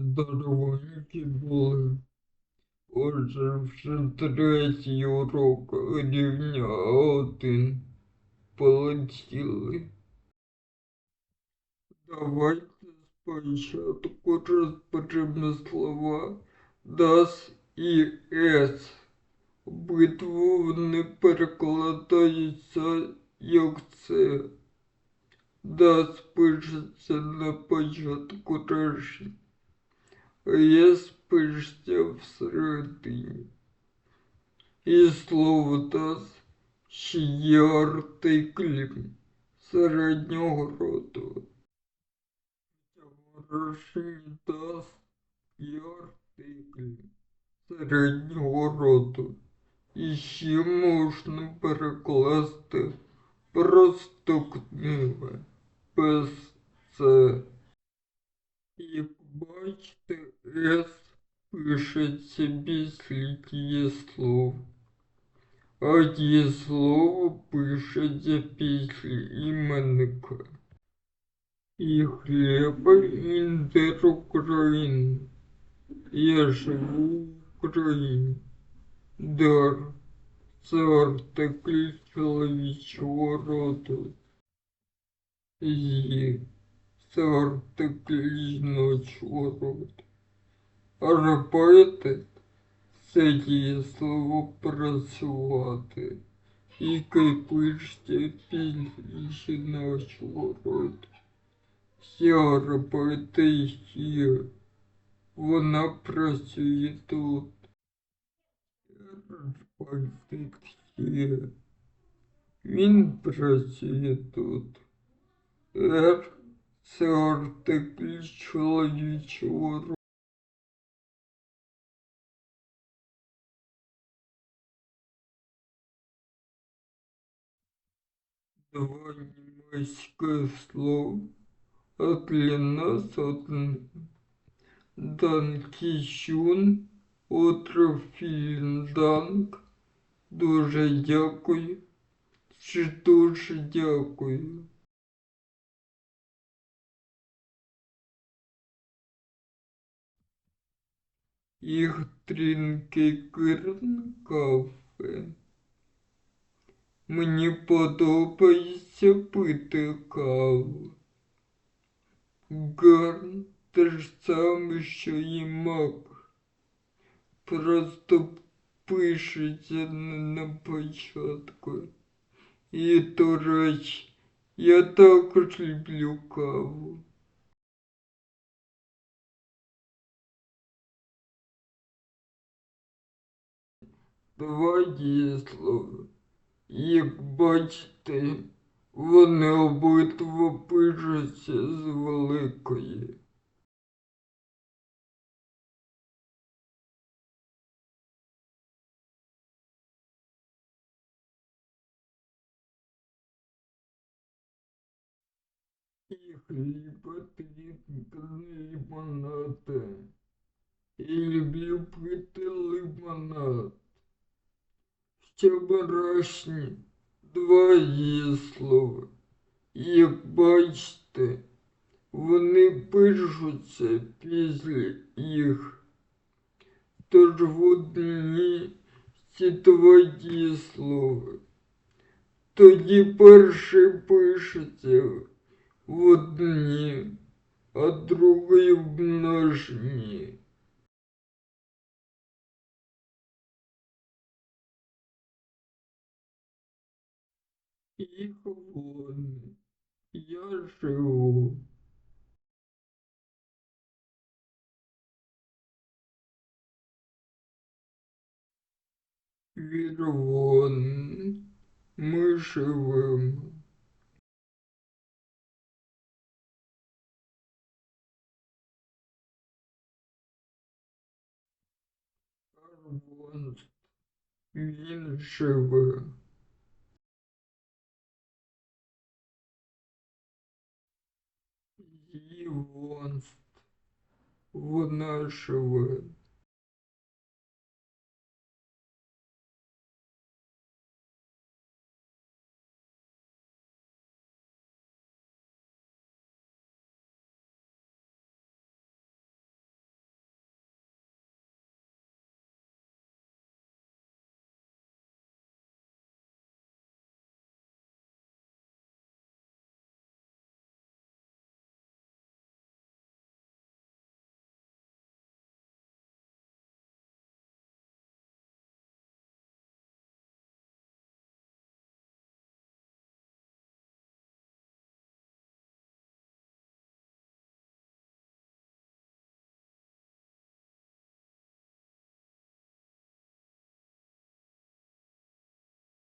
здоровенькі були. Отже, вже третій урок рівня один. Полетіли. Давайте спочатку розберемо слова das і S. Обидва вони перекладаються як це. Das пишеться на початку речення, а S пишеться всередині. І слово das ще є артиклем середнього роду. Вираження das є артиклем середнього роду. І ще можна перекласти просто книга без це. Як бачите, С пишеться після дієслов, а дієслово пишеться після іменника. І хліба індер України. Я живу в Україні. Дар це артикль чоловічого роду. Є це артикль жіночого роду. А робити це дієслово працювати, яке пишеться після жіночого роду. Я робити є. Вона працює тут. Конфлікт є. Він працює тут. Р це артикль чоловічого роду. Німецьких слов, а для нас одне. Данк. Дуже дякую. Чи дуже дякую. Їх трінки кирн кафе. Мені подобається пити каву. Гарн те ж саме, що і мак. Просто пишеться не на початку. І, до речі, я також люблю каву. Два дієслова. Як бачите, вони обидва пишуться з великої. І хліб потрібен лимонада. Ще барашні два є слова. Як бачите, вони пишуться після їх. Тож в одній ці два дієслова. Тоді перше пишеться в одні, а другий в множині. І вони. Я живу. Вірвон. Ми живемо. Карвон. Він живе. Івонст. Вона живе.